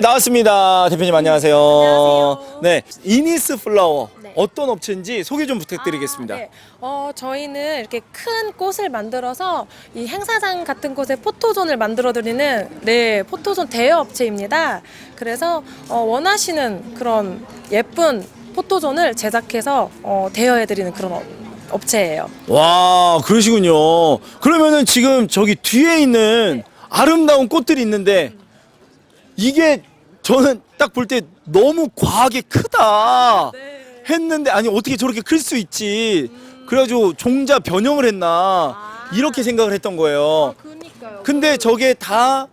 나왔습니다. 대표님 안녕하세요. 안녕하세요. 네, 이니스 플라워 네. 어떤 업체인지 소개 좀 부탁드리겠습니다. 아, 네. 어, 저희는 이렇게 큰 꽃을 만들어서 이 행사장 같은 곳에 포토존을 만들어 드리는 네, 포토존 대여 업체입니다. 그래서 어, 원하시는 그런 예쁜 포토존을 제작해서 어, 대여해 드리는 그런 업- 업체예요. 와, 그러시군요. 그러면은 지금 저기 뒤에 있는 아름다운 꽃들이 있는데 이게 저는 딱 볼 때 너무 과하게 크다 네. 했는데 아니 어떻게 저렇게 클 수 있지? 그래가지고 종자 변형을 했나 아. 이렇게 생각을 했던 거예요. 그니까요. 근데 저게 다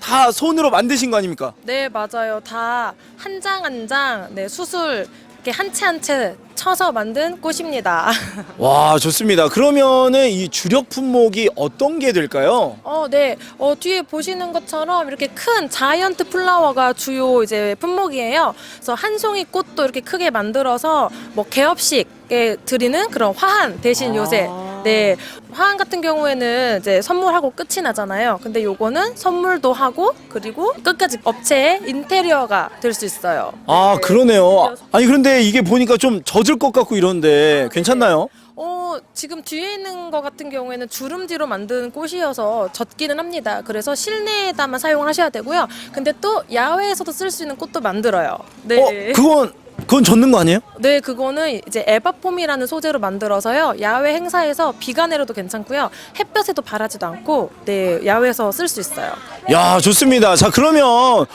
다 손으로 만드신 거 아닙니까? 네, 맞아요. 다 한 장 한 장, 네, 수술 이렇게 한 채 한 채 쳐서 만든 꽃입니다. 와 좋습니다. 그러면은 이 주력 품목이 어떤 게 될까요? 어, 네. 어, 뒤에 보시는 것처럼 이렇게 큰 자이언트 플라워가 주요 이제 품목이에요. 그래서 한 송이 꽃도 이렇게 크게 만들어서 뭐 개업식에 드리는 그런 화한 대신 아. 요새 네. 화한 같은 경우에는 이제 선물하고 끝이 나잖아요. 근데 요거는 선물도 하고 그리고 끝까지 업체의 인테리어가 될 수 있어요. 아 네. 그러네요. 아니 그런데 이게 보니까 좀 젖을 것 같고 이런데 괜찮나요? 어, 지금 뒤에 있는 거 같은 경우에는 주름지로 만든 꽃이어서 젖기는 합니다. 그래서 실내에다만 사용을 하셔야 되고요. 근데 또 야외에서도 쓸 수 있는 꽃도 만들어요. 네. 어 그건 그건 젖는 거 아니에요? 네, 그거는 이제 에바폼이라는 소재로 만들어서요. 야외 행사에서 비가 내려도 괜찮고요. 햇볕에도 바라지도 않고 네, 야외에서 쓸 수 있어요. 야 좋습니다. 자 그러면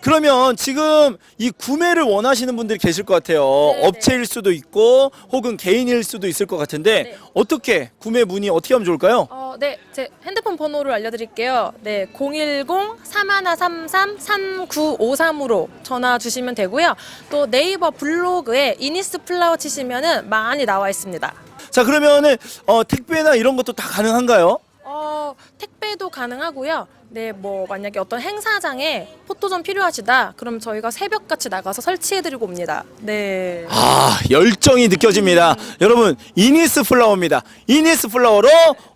그러면 지금 이 구매를 원하시는 분들이 계실 것 같아요. 네네. 업체일 수도 있고 혹은 개인일 수도 있을 것 같은데 네. 어떻게 구매 문의 어떻게 하면 좋을까요? 어, 네, 제 핸드폰 번호를 알려드릴게요. 네, 010-3133-3953으로 전화 주시면 되고요. 또 네이버 블로그에 이니스 플라워 치시면은 많이 나와 있습니다. 자 그러면은 어, 택배나 이런 것도 다 가능한가요? 어, 택배도 가능하고요. 네, 뭐 만약에 어떤 행사장에 포토존 필요하시다, 그럼 저희가 새벽같이 나가서 설치해드리고 옵니다. 네. 아 열정이 느껴집니다. 여러분 이니스 플라워입니다. 이니스 플라워로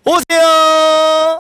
오세요.